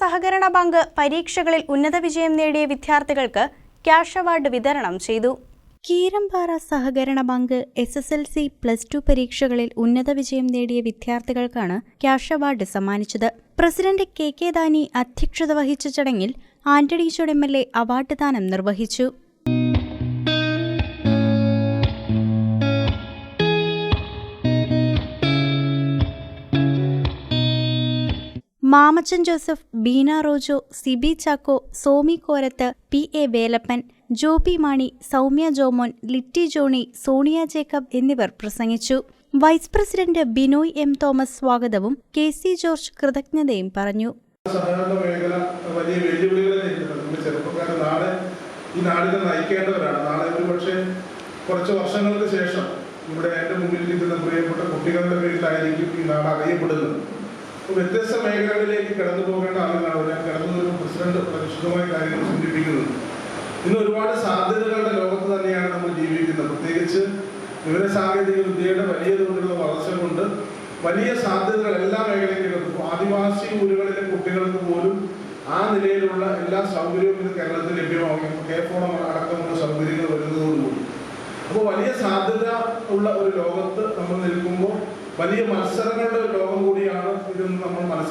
സഹകരണ ബാങ്ക് പരീക്ഷകളിൽ ഉന്നത വിജയം നേടിയ വിദ്യാർത്ഥികൾക്ക് ക്യാഷ് അവാർഡ് വിതരണം ചെയ്തു. കീരമ്പാറ സഹകരണ bank S S L C plus two പരീക്ഷകളിൽ ഉന്നത വിജയം നേടിയ വിദ്യാർത്ഥികൾക്കാണ് ക്യാഷ് അവാർഡ് സമ്മാനിച്ചത്. പ്രസിഡന്റ് കെ കെ ദാനി അധ്യക്ഷത വഹിച്ച ചടങ്ങിൽ ആന്റണി ചുട് എം എൽ എ അവാർഡ് ദാനം നിർവഹിച്ചു. Mamachan Joseph Beena Rojo Sibi Chacko Somi Korath P A Velappan Joby Mani Soumya Jomon Litty Johny Sonia Jacob എന്നിവർ പ്രസംഗിച്ചു. Vice president Binoy M Thomas സ്വാഗതവും K C George കൃതജ്ഞതയും പറഞ്ഞു. വലിയ ചെറുപ്പക്കാരെ നാളെ ഈ നാടിനെ നയിക്കേണ്ടവരാണ്. നാളെ പക്ഷേ കുറച്ച് വർഷങ്ങൾക്ക് ശേഷം ഇവിടെ എന്റെ മുമ്പിൽ നിൽക്കുന്ന പ്രിയപ്പെട്ട കുട്ടികളുടെ പേരിലായിരിക്കും ഈ നാട് അറിയപ്പെടുന്നത്. വ്യത്യസ്ത മേഖലകളിലേക്ക് കടന്നു പോകേണ്ട ആളുകളാണ്. ഞാൻ കടന്നു പ്രസിഡന്റ് പരിശുദ്ധമായ കാര്യങ്ങൾ സൂചിപ്പിക്കുന്നത് ഇന്ന് ഒരുപാട് സാധ്യതകളുടെ ലോകത്ത് തന്നെയാണ് നമ്മൾ ജീവിക്കുന്നത്. പ്രത്യേകിച്ച് വിവര സാങ്കേതിക വിദ്യയുടെ വലിയ തോതിലുള്ള വളർച്ച കൊണ്ട് വലിയ സാധ്യതകൾ എല്ലാ മേഖലയിലും ആദിവാസി ഊരുകളിലെ കുട്ടികൾക്ക് പോലും ആ നിലയിലുള്ള എല്ലാ സൗകര്യവും ഇന്ന് കേരളത്തിൽ ലഭ്യമാകും. കെ ഫോൺ അടക്കമുള്ള സൗകര്യങ്ങൾ വരുന്നതോടുകൂടി. അപ്പോൾ വലിയ സാധ്യത ഉള്ള ഒരു ലോകത്ത് നമ്മൾ നിൽക്കുമ്പോൾ വലിയ മത്സരങ്ങളുടെ ലോകം നമ്മൾ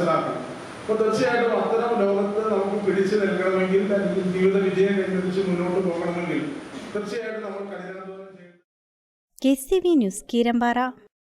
മനസ്സിലാക്കണം. അപ്പോൾ തീർച്ചയായിട്ടും അത്തരം ലോകത്ത് നമുക്ക് പിടിച്ചു നിൽക്കണമെങ്കിൽ ജീവിത വിജയം കൈവരിച്ച് മുന്നോട്ട് പോകണമെങ്കിൽ തീർച്ചയായിട്ടും നമ്മൾ കഠിനാധ്വാനം K C V news Keerampara.